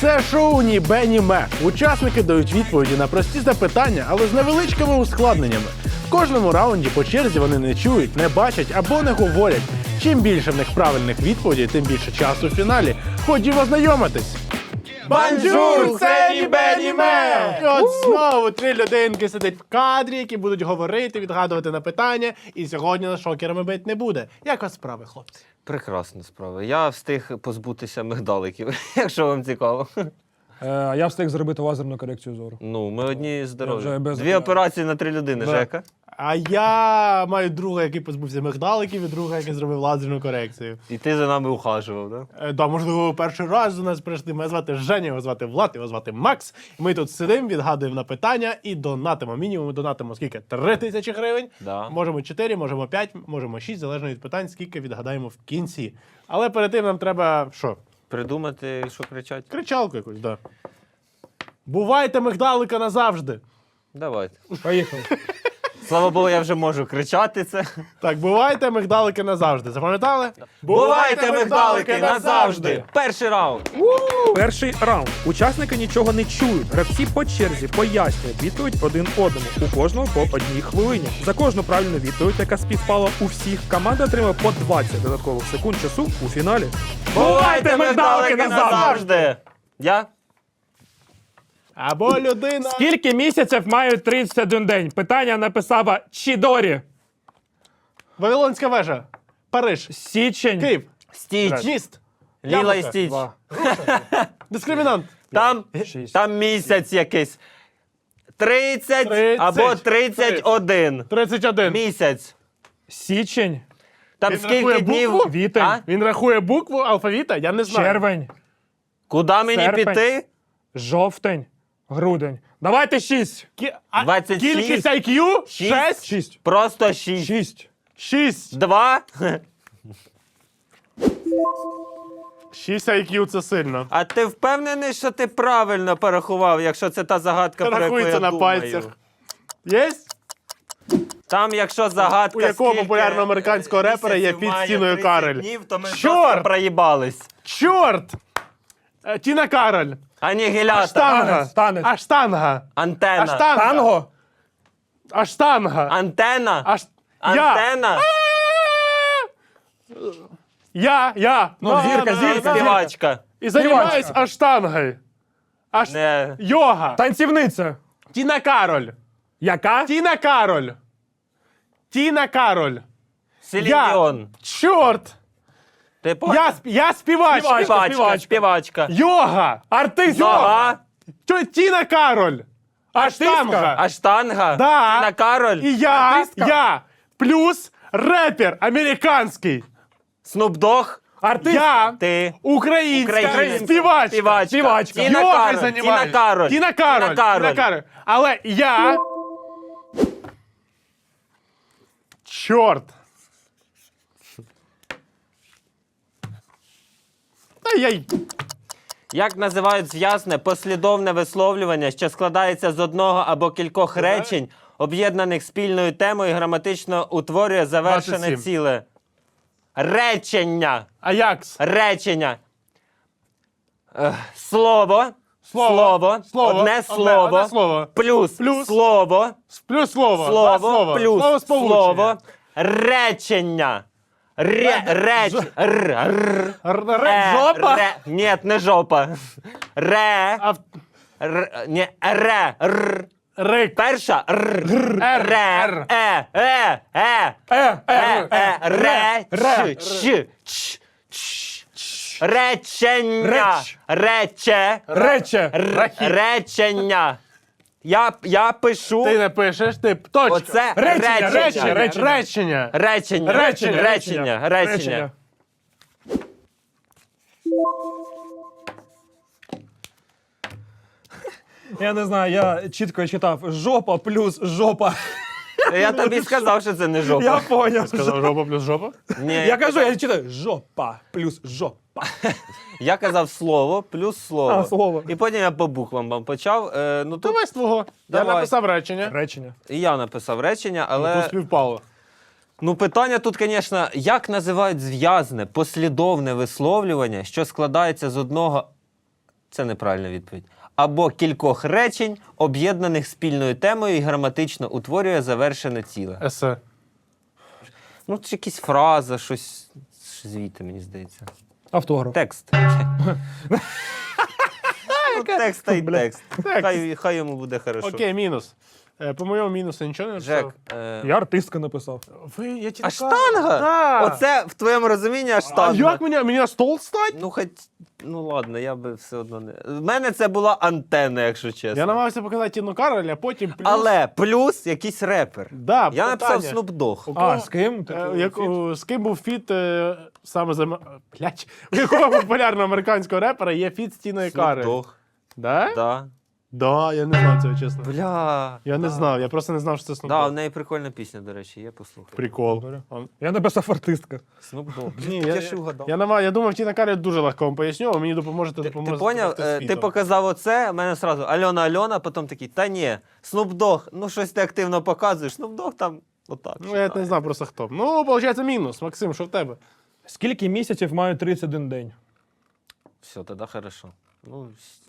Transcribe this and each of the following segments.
Це шоу «Ні бе, ні ме». Учасники дають відповіді на прості запитання, але з невеличкими ускладненнями. В кожному раунді по черзі вони не чують, не бачать або не говорять. Чим більше в них правильних відповідей, тим більше часу в фіналі. Ходімо знайомитись. Банджур, це «Ні бе. І От знову три людинки сидять в кадрі, які будуть говорити, відгадувати на питання. І сьогодні нас шокерами бить не буде. Як вас справи, хлопці? Прекрасна справа. Я встиг позбутися мигдаликів, якщо вам цікаво. Е, а я встиг зробити лазерну корекцію зору. Ну, ми одні вже здорові. без Дві операції на три людини, Да. Жека. А я маю друга, який позбувся мигдаликів, і друга, який зробив лазерну корекцію. І ти за нами ухажував, так? Е, да, можливо, перший раз до нас прийшли. Мене звати Женя, його звати Влад, його звати Макс. І ми тут сидимо, відгадуємо на питання і донатимо. Мінімум донатимо скільки? Три тисячі гривень. Да. Можемо 4, можемо 5, можемо 6, залежно від питань, скільки відгадаємо в кінці. Але перед тим нам треба що? Придумати, що кричать. Кричалку якусь, да. Бувайте мигдалика назавжди. Давайте. Поїхали. Слава Богу, я вже можу кричати це. Так, бувайте мигдалики назавжди. Запам'ятали? Бувайте, мигдалики, назавжди! Перший раунд. Перший раунд. Учасники нічого не чують. Гравці по черзі пояснюють відповідь один одному. У кожного по одній хвилині. За кожну правильну відповідь, яка співпала у всіх, команда отримає по 20 додаткових секунд часу у фіналі. Бувайте мигдалики назавжди! Я? Або людина. Скільки місяців мають 31 день? Питання написала Чідорі. Вавилонська вежа. Париж. Січень. Київ. Стіч. Міст. Ліла і Яблука. Стіч. Два. Дискримінант. Там, Шість. там місяць якийсь. 30, 30. або 31. 31. Місяць. Січень. Там Він скільки рахує днів? букву? Вітень. А? Він рахує букву алфавіта? Я не знаю. Червень. Куди мені Серпень. піти? Жовтень. Грудень. Давайте шість. Кі... А, 26. Кількість IQ? Шість. 6? Шість. Просто 6. Шість. 6. 2. 6 IQ це сильно. А ти впевнений, що ти правильно порахував, якщо це та загадка, Це про яку рахується я на думаю? пальцях. Єсть? Там, якщо загадка У якого скільки популярного американського репера є місяців під має стіною 30 Кароль? Днів, то ми Чорт! просто проїбались. Чорт! Е, Тіна Кароль. Анігілята. Штанга. танець. Аштанга. Антена. Аштанга. Танго. Аштанга. Антена. Аш... Я. Антена. Я. Я. Ну, зірка, да, зірка, да. Співачка. І займаюсь аштангою. Аш... Не. Йога. Танцівниця. Тіна Кароль. Яка? Тіна Кароль. Тіна Кароль. Я. Чорт. Ти по... Я, сп- я співачка. Співачка. співачка. співачка. Йога. Артист. Ага. Тьо- Тіна Кароль. Аштанга. А штанга. Да. На Кароль. І я, Артистка. я, плюс репер американський. Снуп Дог. Артист. Я, Ти. українська Українська. співачка. Співачка. Співачка. Тіна Йогою Кароль. займаюсь. Тіна Кароль. Тіна Кароль. Тіна Кароль. Тіна Кароль. Але я... Чорт. Та я... й- Як називають зв'язне послідовне висловлювання, що складається з одного або кількох речень, об'єднаних спільною темою, і граматично утворює завершене 27. ціле. Речення. Аякс. Речення. Ех, Слово. Слово. Слово. Слово. Одне Одне- слово. одне слово. Плюс. Плюс. Слово. Плюс слово. Два Слово. слова. Плюс. Слово сполучення. Слово. Речення. Ре, реч, р, р, Р- р- е, Жопа. Ре, ні, не жопа. Ре, А в- р, ні, ре, р. Рик. Перша. Р, Р, ре, Р. е, е, е, Е, е, е, ре, ре. ч, ч, ч, ч. Речення. Реч. Рече. Рече. Р- Речення. Я, я пишу Ти не пишеш, ти точка. оце Речення, речення. Речення. Речення. Речення. Речення. Речення. Речення. Речення. Я не знаю, я чітко читав жопа плюс жопа. Я тобі сказав, що це не жопа. Я поняв. Сказав жопа плюс жопа? Ні, Я кажу, я читаю жопа плюс жопа. Я казав слово плюс слово. А, слово. І потім я по буквам вам почав. Е, ну тут Давай з твого. Я написав речення. Речення. і я написав речення, Тут але співпало. ну питання тут, звісно, як називають зв'язне, послідовне висловлювання, що складається з одного. Це неправильна відповідь. Або кількох речень, об'єднаних спільною темою і граматично утворює завершене ціле. Есе. Ну, це якась фраза, щось звідти, мені здається. Автограф. Текст. Ну, Текст та й текст. Хай, хай йому буде хорошо. Окей, мінус. Е, По моєму мінусу нічого не Жек, е, Я артистка написав. Ви, я ті а штанга? Да. Оце в твоєму розумінні А аштанга. як мені, мені на стол стать? Ну, хоч, ну ладно, я би все одно не. В мене це була антенна, якщо чесно. Я намагався показати Тіну Кароль, а потім плюс... Але плюс якийсь репер. Да, Я написав питання. Snoop Dogg. Кого- А, з ким? Типу, Е, як, о, з ким був фіт е, саме за блять, у якого популярного американського репера є фіт з Тіною Snoop Кароль? Dogg. Да? Да. Да, я не знав цього, чесно. Бля. Я не знав, я просто не знав, що це Snoop Да, Dogg. в неї прикольна пісня, до речі, є послухай. Прикол. Он- Я написав артистка. Snoop Dogg. Ні, я, я, ж угадав. я, нама- я думав, Тіна Кароль дуже легко вам поясню, а мені допоможете Ти, допоможе. ти поняв? Е, Ти показав оце, в мене сразу Альона Альона, потім такий, та ні, Snoop Dogg, ну щось ти активно показуєш. Snoop Dogg там отак. Ну, я не знав просто хто. Ну, виходить, мінус. Максим, що в тебе? Скільки місяців має 31 день? Все, тоді хорошо. Ну, с-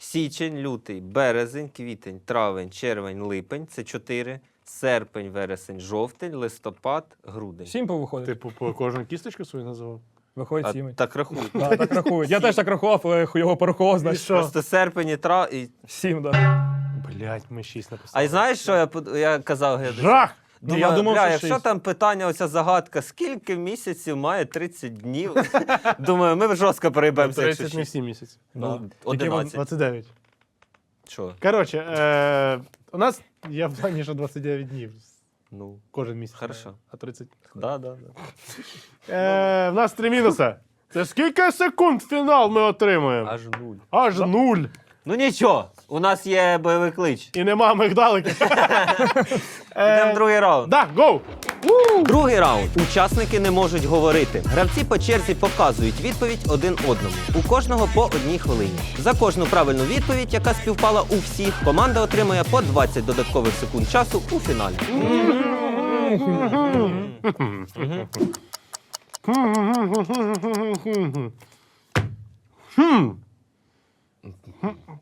січень, лютий, березень, квітень, травень, червень, липень це 4. Серпень, вересень, жовтень, листопад, грудень. Сім виходить. Типу, по кожну кісточку свою називав? Виходить сім. так рахуй. Да, так рахують. Я теж так рахував, але його порахував, значить. що? Просто серпень і трав. І... Сім, да. Блять, ми шість написали. А й знаєш, що я, под- я казав? Жах! Думаю, Я думав, бля, що якщо шість. там питання, оця загадка, скільки місяців має 30 днів? Думаю, ми жорстко перейбемося, якщо 30 не шість. 7 місяців. Ну, 11. 29. Що? Коротше, е, у нас є в плані, що 29 днів. Ну, Кожен місяць. Хорошо. А 30. да, да, да. Е, в нас три мінуси. Це скільки секунд фінал ми отримуємо? Аж нуль. Аж нуль. Ну нічого, у нас є бойовий клич. І нема мигдаликів. Йдемо в другий раунд. Да, гоу! Другий раунд. Учасники не можуть говорити. Гравці по черзі показують відповідь один одному. У кожного по одній хвилині. За кожну правильну відповідь, яка співпала у всіх, команда отримує по 20 додаткових секунд часу у фіналі. Mm-hmm.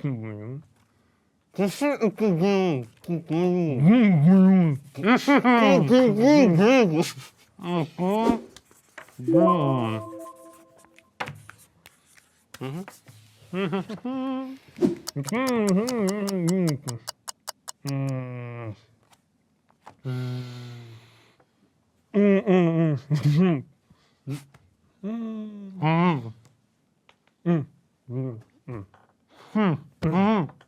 Mm-hmm. Mm-hmm.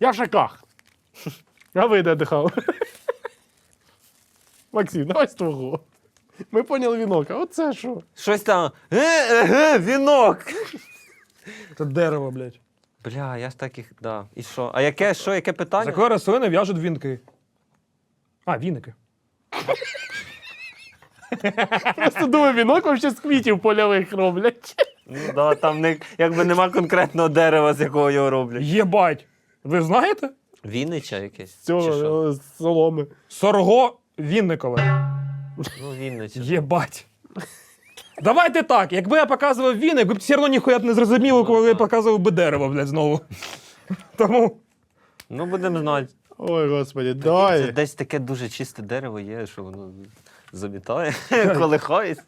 Я в шаках. А ви? Максим, давай з твого. Ми поняли вінок, а оце що? Щось там. Е, еге, вінок. Це дерево, блядь. Бля, я ж таких. Да. І що? А яке, що, яке З питання? якої рослини в'яжуть вінки? А, віники. Просто думаю, вінок вообще з квітів польових роблять. Ну, да, там не, якби нема конкретного дерева, з якого його роблять. Єбать. Ви знаєте? Віннича якесь? З цього Чи що? е, з соломи. Сорго Вінникове. Ну, Віннича. Єбать. Давайте так, якби я показував віник, ви б все одно ніхуя б не зрозуміли, коли я показував би дерево, блядь, знову. Тому. Ну, будемо знати. Ой, господи, Це дай. десь таке дуже чисте дерево є, що воно замітає, колихається.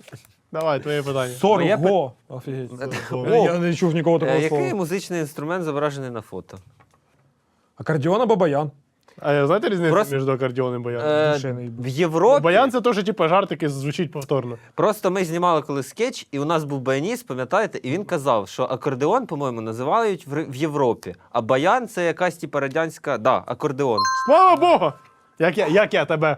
Давай, твоє питання. Сорго. Офігеть. О, Я не чув нікого Е, такого Який слова. музичний інструмент зображений на фото? Акордіон або баян? А я знаєте різницю Просто- між акордеоном і баяном? Е, їбу. в Європі. Баян це теж типу жарт, який звучить повторно. Просто ми знімали коли скетч, і у нас був баяніст, пам'ятаєте, і він казав, що акордеон, по-моєму, називають в, в Європі, а баян це якась типу радянська. Да, акордеон. Слава Богу! Як я, як я тебе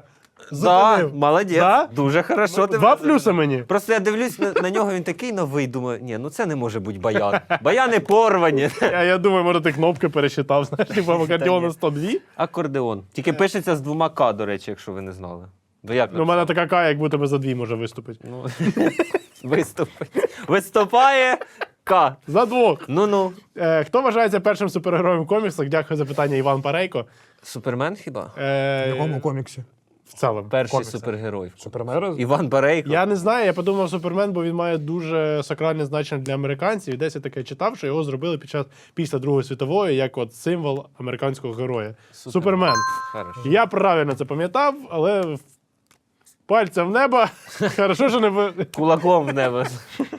Да, зупинив. молодець. Да? Дуже хорошо. ти Два мене плюси мені. Просто я дивлюсь на, на нього, він такий новий. Думаю, ні, ну це не може бути баян. Баяни порвані. Я, я думаю, може, ти кнопки пересчитав, знаєш, типу в акордеону ні. 102. Акордеон. Тільки пишеться з двома К, до речі, якщо ви не знали. Ви як Ну, у мене така К, як будто би за дві може виступити. Ну, виступить. Виступає К. За двох. Ну-ну. Е, хто вважається першим супергероєм в коміксах? Дякую за питання, Іван Парейко. Супермен хіба? Е, В якому коміксі? В цілому. Перший коміксах. супергерой. Супермера? Іван Барейко. Я не знаю, я подумав Супермен, бо він має дуже сакральне значення для американців. І десь я таке читав, що його зробили під час після Другої світової як от символ американського героя. Супермен. Хорошо. Я правильно це пам'ятав, але пальцем в небо. Хорошо, що не в... Кулаком в небо.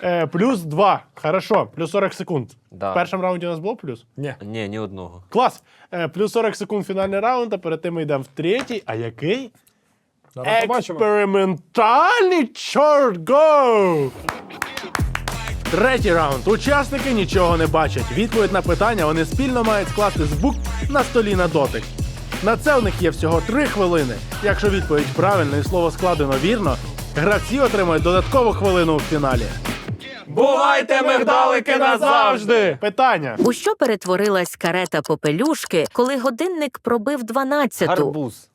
Е, плюс 2. Хорошо, плюс 40 секунд. Да. В першому раунді у нас було плюс. Ні. Ні, ні одного. Клас. Е, плюс 40 секунд фінальний раунд, а перед тим ми йдемо в третій. А який? Зараз побачимо. Експериментальний чорт го! Третій раунд. Учасники нічого не бачать. Відповідь на питання вони спільно мають скласти з букв на столі на дотик. На це у них є всього три хвилини. Якщо відповідь правильна і слово складено вірно, гравці отримають додаткову хвилину у фіналі. Бувайте, мигдалики, назавжди! Питання. У що перетворилась карета попелюшки, коли годинник пробив 12-ту? Гарбуз.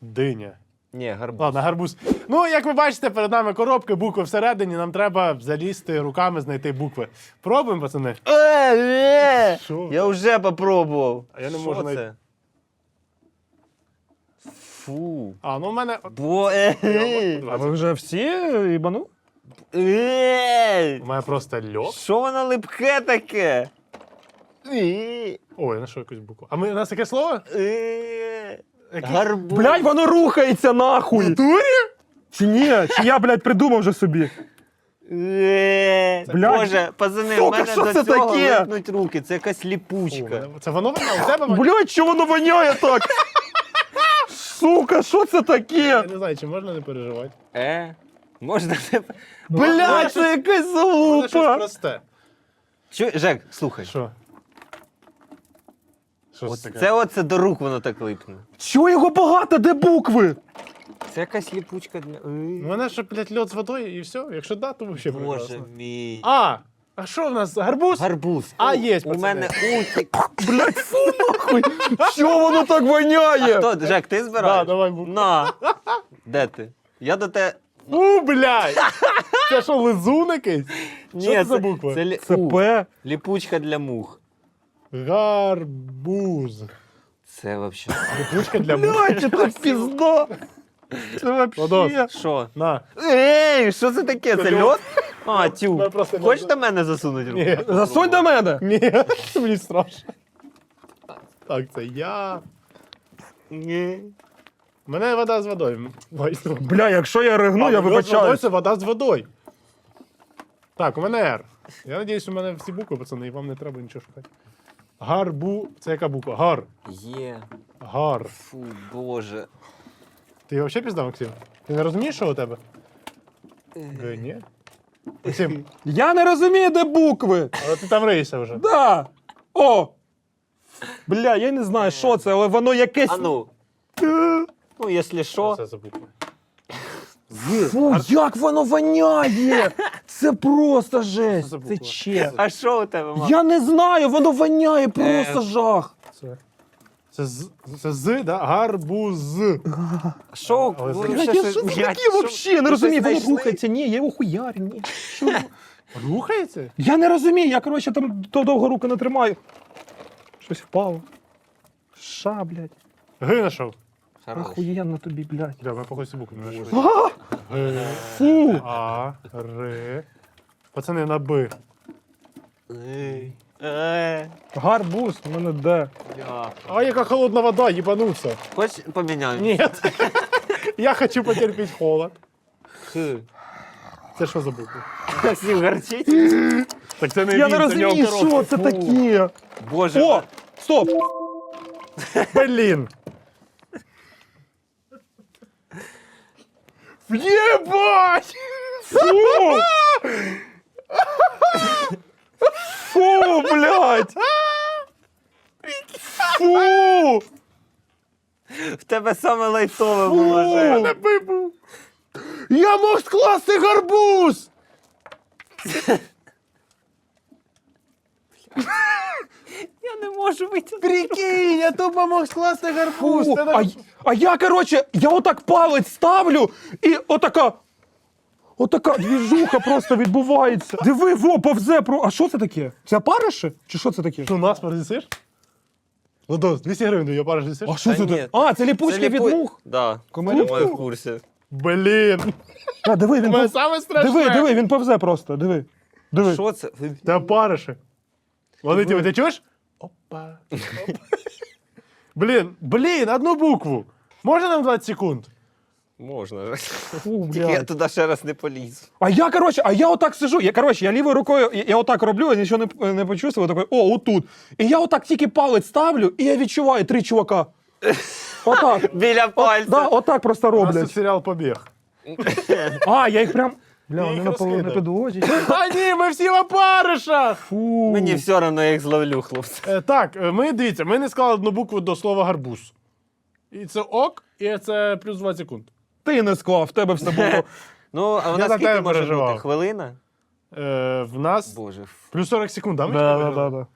Диня. Ні, гарбуз. Ладно, гарбуз. Ну, як ви бачите, перед нами коробки, букви всередині. Нам треба залізти руками, знайти букви. Пробуємо, пацани. Е, е, Що? Я вже попробував. А я не Що можу це? знайти. Фу. А, ну в мене. Бо. е, е, А ви вже всі їбану? е. У мене просто льох. Що воно липке таке? Е, Ой, я знайшов якусь букву. А ми у нас таке слово? е. Гарбуз. Блядь, воно рухається нахуй! Чи ні? Чи я, блядь, придумав вже собі? Е. Блядь. Боже, пацани, у Сука, мене що до це цього таке? липнуть руки. Це якась О, ліпучка. Це воно воно у тебе? Ваня? Блядь, що воно воняє так? Сука, що це Я таке? не знаю, чи можна не переживати. Е. Можна це. Блядь, це якась Це щось залупа! просте. Чу... Жек, слухай. Що? Що От це оце до рук воно так липне. Чого його багато? Де букви? Це якась ліпучка для. У мене ще, блядь, льот з водою і все. Якщо да, то взагалі Боже прекрасно. мій. А! А що в нас? Гарбуз? Гарбуз. А, О, є, У пацани. мене утік. Блядь, фу нахуй! Що воно так воняє? Хто? Жек, ти збираєш? Да, давай букву. На. Де ти? Я до те. У, блядь! Це що, лизун якийсь? Ні, Що це за буква? Це, лі... Це У. П. Ліпучка для мух. Гарбуз. Це взагалі. Липучка для мух. Блядь, це пізда! Це Владос. вообще... Що? На. Ей, що це таке? Це льод? А, тю. Просто Хочеш до мене засунути руку? Ні. Засунь до мене! Ні, мені страшно. Так, це я. Ні. У мене вода з водою. Бачите? Бля, якщо я ригну, я вибачаюсь. Це вода з водою. Так, у мене R. Я сподіваюся, у мене всі букви, пацани, і вам не треба нічого шукати. Гарбу. Це яка буква? Гар. Є. Гар. Фу, боже. Ти взагалі пізда, Максим? Ти не розумієш, що у тебе? Г, ні? Максим, Я не розумію, де букви. але ти там риєшся вже. Да. О! Бля, я не знаю, що це, але воно якесь. А ну. Ну, якщо Що що. це за буква? Фу, як воно воняє! Це просто жесть. Це че. А що у тебе, мам? Я не знаю, воно воняє, просто жах. Це з, це з, да? Гарбуз. Що? Але Ви це- Я що це блядь, таке вообще? Не розумію, воно рухається. Ні, я його хуярю, ні. Що? Рухається? Я не розумію, я, коротше, там то довго руки не тримаю. Щось впало. Ша, блядь. Г знайшов. Охуєнно тобі, блядь. Бля, ми по букву не знайшли. А! Г, Фу! А, Р. Пацани, на Б. Ей. Е, Гарбуз, у мене де? бля. А яка холодна вода, їбануться. Хоч поміняємо? Ні. Я хочу потерпіти холод. Хи. Це що за буква? Всім гарчить? Так це не Я він, не це розумію, нього що це Фу. таке. Боже. О! Стоп! Блін. Єбать! Фу! Фу, блядь! Фу! В тебе саме лайтове було. Жень. не випав. Я мог скласти гарбуз! Я не можу витягнути. Прикинь, я тупо мог скласти гарбуз. Фу. А, й- а я, коротше, я отак палець ставлю, і отака. Отака двіжуха просто відбувається. Диви, во, повзе про. А що це таке? Це опариші? Чи що це таке? Що, нас передісиш? Ладос, 200 гривень даю, париш дісиш? А що Та це ні. таке? А, це ліпучки від ліпу- мух. Да. Комарів? Я в курсі. Блін. А, диви, він пов... саме страшне. диви, диви, він повзе просто. Диви. Диви. Що це? Це опариші. Вони тебе, ти чуєш? Опа. Опа. Блін, блін, одну букву. Можна нам 20 секунд? Можна. Фу, Тільки я блядь. туди ще раз не поліз. А я, коротше, а я отак сижу. Я, коротше, я лівою рукою, я, я отак роблю, я нічого не, не почувствую, такий, о, отут. І я отак тільки палець ставлю, і я відчуваю три чувака. Отак. Біля От, пальця. да, отак просто У нас тут роблять. серіал побіг. А, я їх прям. Бля, вони їх на, полу- на підлозі. А ні, ми всі в опаришах! Фу. Мені все одно я їх зловлю, хлопці. Е, так, е, ми дивіться, ми не склали одну букву до слова гарбуз. І це ок, і це плюс 20 секунд. Ти не склав, в тебе все було. Ну, а вона за скільки тебе може переживав. бути? Хвилина? Е, в нас Боже. плюс 40 секунд, да? ми Да, да, виграли? да, да.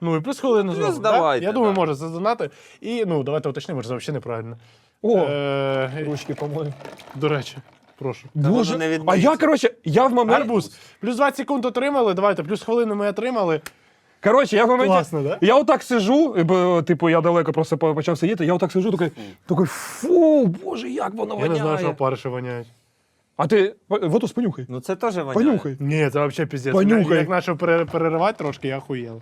Ну і плюс хвилину Плюс зробимо. да? давайте, Я думаю, да. може це донати. І ну, давайте уточнимо, може це взагалі неправильно. О, Е, ручки, по-моєму. до речі, прошу. Боже, не а я, коротше, я в момент... Гарбуз. Плюс 20 секунд отримали, давайте, плюс хвилину ми отримали. Коротше, я в моменті... Класно, да? Я отак сижу, бо, типу, я далеко просто почав сидіти, я отак сижу, такий, такий, фу, боже, як воно Я воняє. не знаю, що опариші воняють. А ти, Вотус, понюхай. Ну це теж воняє. Понюхай. Ні, це взагалі піздець. Понюхай. Як почав пере- переривати трошки, я охуєл.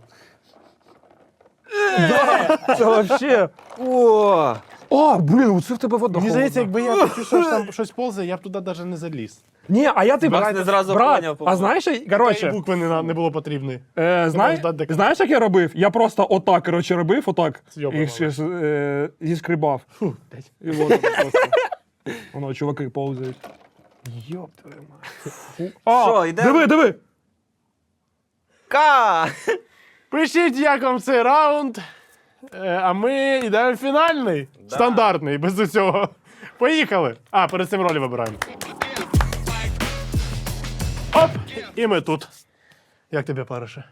Це вообще. О! О, блін, оце в тебе вода. Мені здається, холодна. якби я почув, що там щось повзає, я б туди навіть не заліз. Ні, а я типу... Макс не зразу брат, поняв, а знаєш, Та й коротше, букви не, на- не було потрібні. е, знаєш, ждати, де- знаєш, як я робив? Я просто отак, коротше, робив, отак, Зйобував. і ще ж, е, зіскрібав. Фу, блядь. І воно просто. Воно, чуваки повзають. Йоп твою мать. Фу. А, Що, йдемо? диви, диви. Ка! Пишіть, як вам цей раунд. Е, А ми йдемо в фінальний. Стандартний, без усього. Поїхали. А, перед цим ролі вибираємо. Оп! І ми тут. Як тобі парише?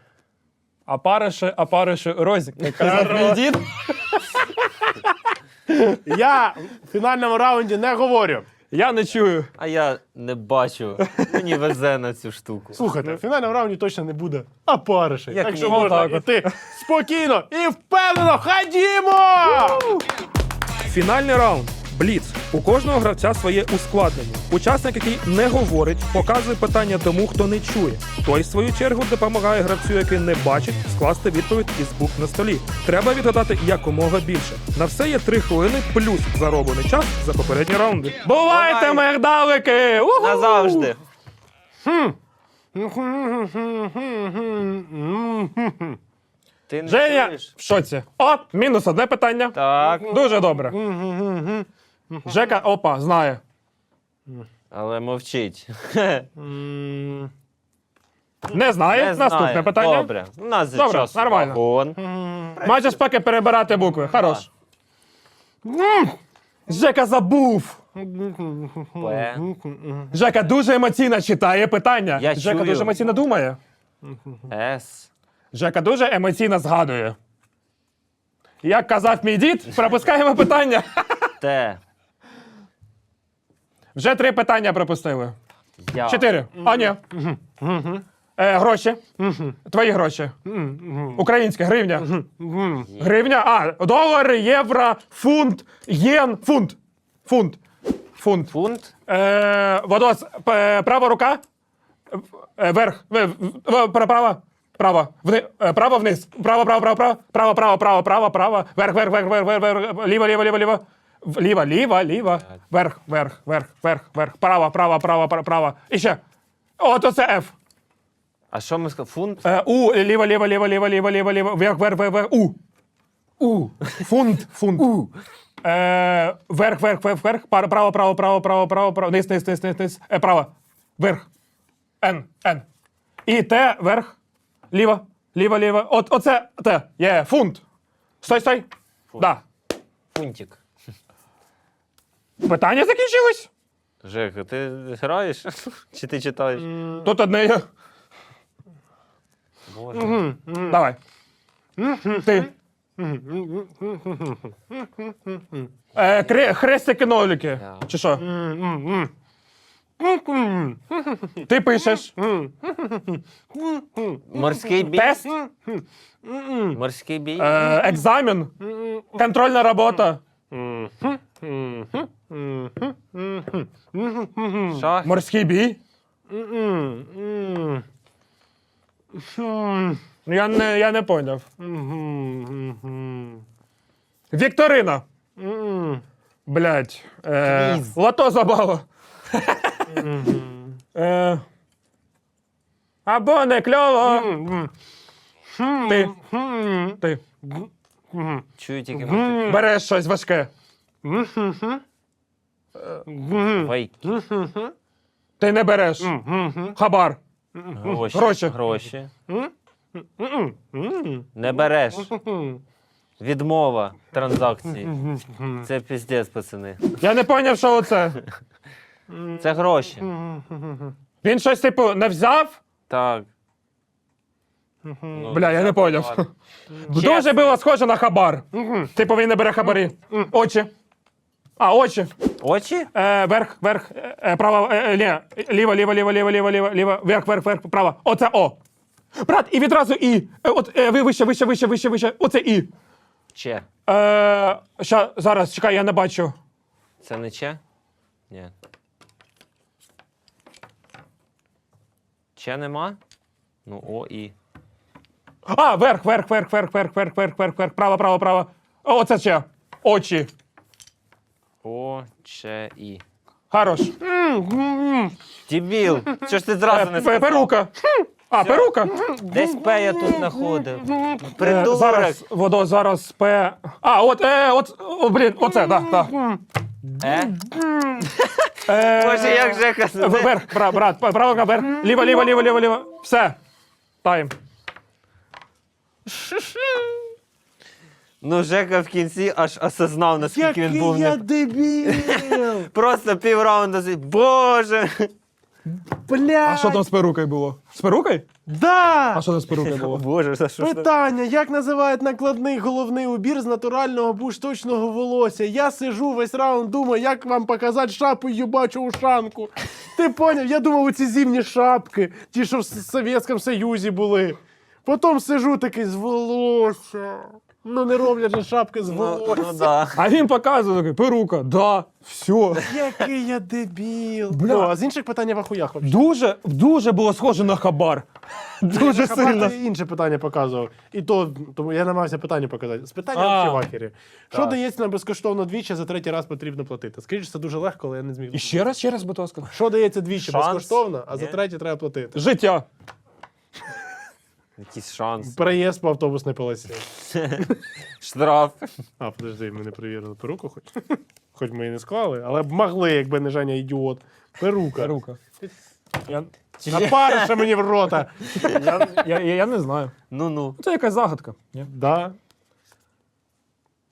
А парише, а парише, Розік. Я в фінальному раунді не говорю. Я не чую. А я не бачу. Мені везе на цю штуку. Слухайте, в фінальному раунді точно не буде. опаришей. парише. Як так що ні? можна так от. йти спокійно і впевнено. Ходімо! Фінальний раунд. Бліц. У кожного гравця своє ускладнення. Учасник, який не говорить, показує питання тому, хто не чує. Той, в свою чергу, допомагає гравцю, який не бачить, скласти відповідь із букв на столі. Треба відгадати якомога більше. На все є три хвилини плюс зароблений час за попередні раунди. Бувайте! Уху! Назавжди. Ти не Женя, чуєш? в шоці. О, мінус одне питання. Так, Дуже добре. Жека, опа, знає. але мовчить. Не знає. Не Наступне знаю. питання. Добре. У нас же Добре, час нормально. вагон. Маєш спеки перебирати букви. Хорош. М, Жека забув. П. Жека дуже емоційно читає питання. Я Жека чую. дуже емоційно думає. С. Жека дуже емоційно згадує. Як казав мій дід, пропускаємо питання. Т. Вже три питання пропустили. Я. Чотири. А, ні. Е, гроші. Твої гроші. Українське, гривня. Гривня. А, долар, євро, фунт, єн, фунт. Фунт. Фунт. Фунт. Е, Водос, п- права рука. Е, Верх. В- в- в- Права. Право. Вни, е, право вниз. Право, право, право, право. Право, право, право, право, право. Верх, верх, верх, верх, верх, верх. Ліво, ліво, ліво, ліво. Ліво, ліво, ліво. Верх, верх, верх, верх, верх. Право, право, право, право, право. І ще. От оце F. А що ми сказали? Фунт? Е, У, ліво, ліво, ліво, ліво, ліво, ліво, ліво. Верх, верх, верх, верх. У. У. Фунт, фунт. У. Е, верх, верх, верх, верх. Пар- Право, право, право, право, право, право. Низ, низ, низ, низ, низ. Е, право. Верх. Н, Н. І Т, верх. Ліво, ліво, ліво. От, оце Т. Є, фунт. Стой, стой. Да. Фунтик. Питання закінчились? Жека, ти граєш? Чи ти читаєш? Тут одне є. Боже. Давай. Ти. Е, кре- хрестики нолики. Чи що? Ти пишеш. Морський бій. Тест, Морський бій. е, екзамен, контрольна робота, Шах. морський бій. Я не, я не поняв. Вікторина. Блять. Е, Квіз. лото забава. е, або не кльово. Ти. Ти. Чую тільки. Береш щось важке. Вайк. Ти не береш. Хабар. Гроші. Гроші. Гроші. Не береш. Відмова транзакції. Це піздець, пацани. Я не поняв, що оце. Це гроші. Він щось, типу, не взяв? Так. Ну, Бля, я не поняв. Дуже було схоже на хабар. Типу він не бере хабарі. Очі. А, очі. Очі? Е, верх, верх, е, е, право, е, е, лі, ліво, ліво, ліво, ліво, ліво, ліво, ліво, верх, верх, верх, право. Оце О. Брат, і відразу І. Е, От е, ви вище, вище, вище, вище, вище. Оце І. Че. Е, ща, зараз, чекай, я не бачу. Це не че? Ні. Че нема? Ну, О і. А, верх, верх, верх, верх, верх, верх, верх, верх, верх, право, право, право. О, Оце ще. Очі. О, че і. Хорош. Дебіл! Що ж ти зразу не Е, пе- сказав? Перука. А, перука. Десь П я тут знаходив. Е, Придурок! зараз, водо, зараз П. А, от, е, от, о, блін, оце, да, да. Е? Е, Боже, як Жека в- Вверх, брат, брат, право рука, вверх. Ліво, ліво, ліво, ліво, ліво. Все. Тайм. Ну, Жека в кінці аж осознав, наскільки він був не... дебіл! Просто пів раунду. зі- Боже! Бля! А що там з перукою було? З перукою? Да! А що там з перукою було? Боже, за що ж? Питання, як називають накладний головний убір з натурального буштучного волосся? Я сижу весь раунд, думаю, як вам показати шапу і юбачу ушанку. Ти поняв? Я думав, оці зимні шапки, ті, що в С- Совєтському Союзі були. Потім сижу такий з волосся. Ну не роблять же шапки з Ну, волосся. ну да. А він показує такий, перука, да, все. Який я дебіл. Бля. Ну, а з інших питань я в ахуях взагалі. Дуже, дуже було схоже на хабар. Дуже сильно. інше питання показував. І то, тому я намагався питання показати. З питання А. взагалі в ахері. Що дається на безкоштовно двічі, за третій раз потрібно платити? Скажіть, що це дуже легко, але я не зміг. І ще раз, ще раз, будь ласка. Що дається двічі Шанс? безкоштовно, а за Ні. третє треба платити? Життя. Якийсь шанс. Переїзд по автобусній полосі. Штраф. А, подожди, ми не перевірили перуку хоч. Хоч ми і не склали, але б могли, якби не Женя ідіот. Перука. Перука. Я, Напариша мені в рота. я, я, я, не знаю. Ну-ну. Це якась загадка. Ні? Да.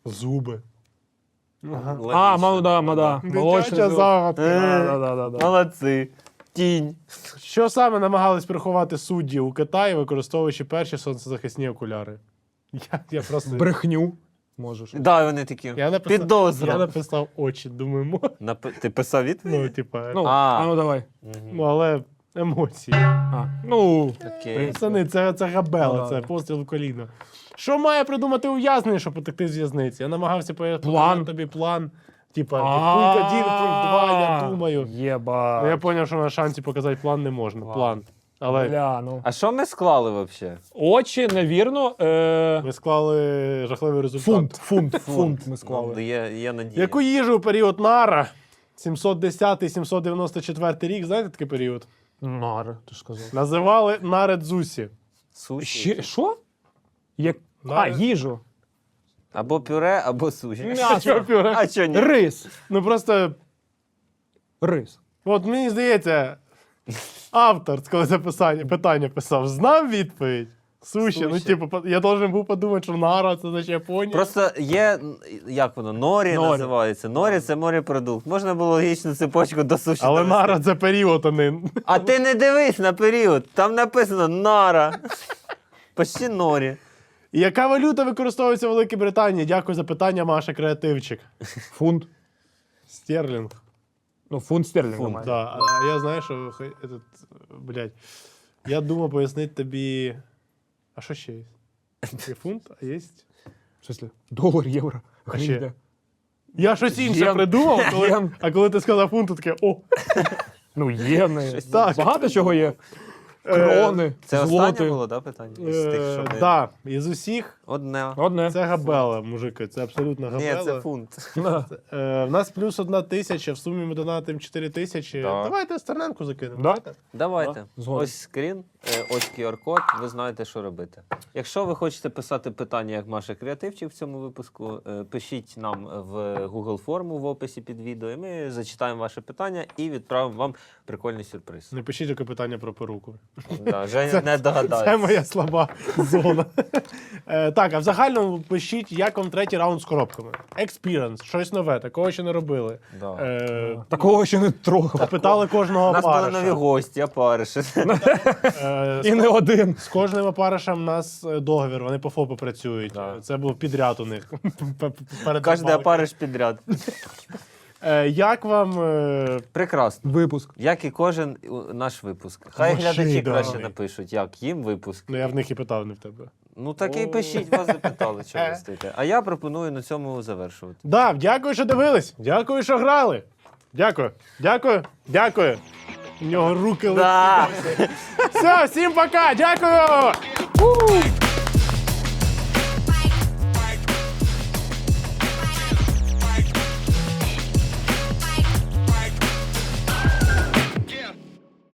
Зуби. А, молода, молода. Молочний Дитяча зуб. загадка. Да, да, да, да, да. Молодці. Тінь. Що саме намагались приховати судді у Китаї, використовуючи перші сонцезахисні окуляри? Я, я просто Брехню. Можеш. Да, вони такі. я написав, Підозра. я написав очі, думаю, мо- Напи- Ти писав відповідь? ну, типа, Ну, А. а ну давай. ну, але емоції. А, ну, Окей. Пацани, це, це габела, Ну, да. це постріл в коліно. Що має придумати ув'язнений, щоб утекти з в'язниці? Я намагався пояснити План. тобі план. Типа, пункт один, пункт два, я думаю. Єба. Ну, я зрозумів, що на шансі показати план не можна. План. Але Бля, ну. А що ми склали взагалі? Очі, невірно. Е... ми склали жахливий результат. Фунт, фунт, фунт ми Ну, склали. є, є надія. Яку їжу у період Нара 710-794 рік, знаєте такий період? Наре, ти ж сказав. Називали Наредзусі. Суші. Ще, що? Як... А, їжу. Або пюре, або суші. М'ясо. А чо ні? Рис. Ну просто, Рис. от мені здається, автор, коли це писання, питання писав, знав відповідь. Суші. Ну, Суші. типу, я должен був подумати, що Нара це значить Японія. Просто є, як воно, норі, Норі. називається. Норі це морепродукт. Можна було логічну цепочку до суші. Але довести. Нара це період, а не. А ти не дивись на період. Там написано Нара. Почти норі. Яка валюта використовується в Великій Британії? Дякую за питання, Маша Креативчик. Фунт. Стерлінг. Ну, фунт стерлінга. Фунт, має. Да, а я знаю, що хай- этот, блядь, я думав пояснити тобі. А що ще є? Є фунт, а є. В смысле? Долар, євро, ще? гривня. Я щось інше Єн. придумав, коли, Єн. а коли ти сказав фунт, то таке о. Ну, єни. Так. Багато чого є. Крони, Це останнє було, да, питання? Із тих, що Е, ми- да, із усіх Одне. Одне. це габела, мужики. Це абсолютно Ні, габела. це фунт. Да. Е, в нас плюс одна тисяча, в сумі ми донатимо 4 тисячі. Так. Давайте Стерненку закинемо. Да. давайте. Давайте. згоден. Ось скрін, е, ось QR-код, ви знаєте, що робити. Якщо ви хочете писати питання, як Маша Креативчик в цьому випуску, е, пишіть нам в Google форму в описі під відео, і ми зачитаємо ваше питання і відправимо вам прикольний сюрприз. Не пишіть таке питання про перуку. Да, Женя не Це моя слаба зона. Е, так, а в загальному пишіть, як вам третій раунд з коробками. Experience, щось нове, такого ще не робили. Да. Е, Такого ще не трогав. Питали кожного У нас були нові гості, опариші. Е, І не один. з кожним опаришем у нас е, договір, вони по ФОПу працюють. Да. Це був підряд у них. П- перед Кожен рибалкою. опариш підряд. Е, Як вам е, Прекрасно. Випуск. Як і кожен у- наш випуск. Хай глядачі краще напишуть, як їм випуск. ну я в них і питав, не в тебе. Ну так і пишіть, вас запитали, чого ви стоїте. А я пропоную на цьому завершувати. Да, дякую, що дивились. Дякую, що грали. Дякую. Дякую. Дякую. У нього руки Да. Все, всім пока. Дякую.